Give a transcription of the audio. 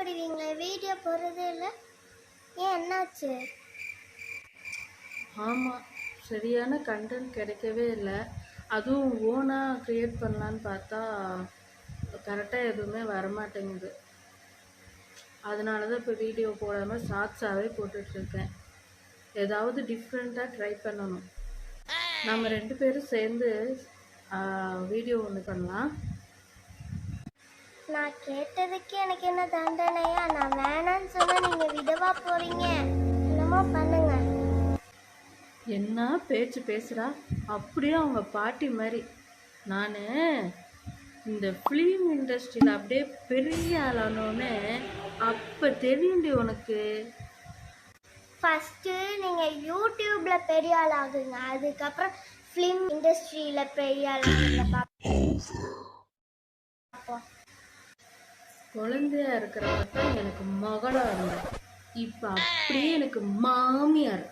போடுவீங்களே video போடுறதே இல்லை. ஏன் என்னாச்சு? ஆமாம் சரியான கண்டென்ட் கிடைக்கவே இல்லை. அதுவும் ஓனாக க்ரியேட் பண்ணலான்னு பார்த்தா கரெக்டாக எதுவுமே வரமாட்டேங்குது. அதனால தான் இப்போ வீடியோ போடாமல் ஷார்ட்ஸாகவே போட்டுட்ருக்கேன் ஏதாவது டிஃப்ரெண்ட்டாக ட்ரை பண்ணணும். நம்ம ரெண்டு பேரும் சேர்ந்து வீடியோ ஒன்று பண்ணலாம். நான் கேட்டதுக்கு எனக்கு என்ன தண்டனையா? நான் வேணான்னு சொன்னா நீங்க விடவா போறீங்க? என்னமோ பண்ணுங்க. என்ன பேச்சு பேசுகிறா அப்படியே அவங்க பாட்டி மாதிரி. நான் இந்த ஃபிலிம் இண்டஸ்ட்ரியில் அப்படியே பெரிய ஆளானோடனே அப்போ தெரியுண்டி உனக்கு. ஃபர்ஸ்ட் நீங்க யூடியூப்ல பெரிய ஆள் ஆகுங்க. அதுக்கப்புறம் ஃபிலிம் இண்டஸ்ட்ரியில பெரிய ஆள் ஆகுங்க. பாப்போம். குழந்தையா இருக்கிறப்ப தான் எனக்கு மகளாக இருந்தேன். இப்போ அப்படியே எனக்கு மாமியார்.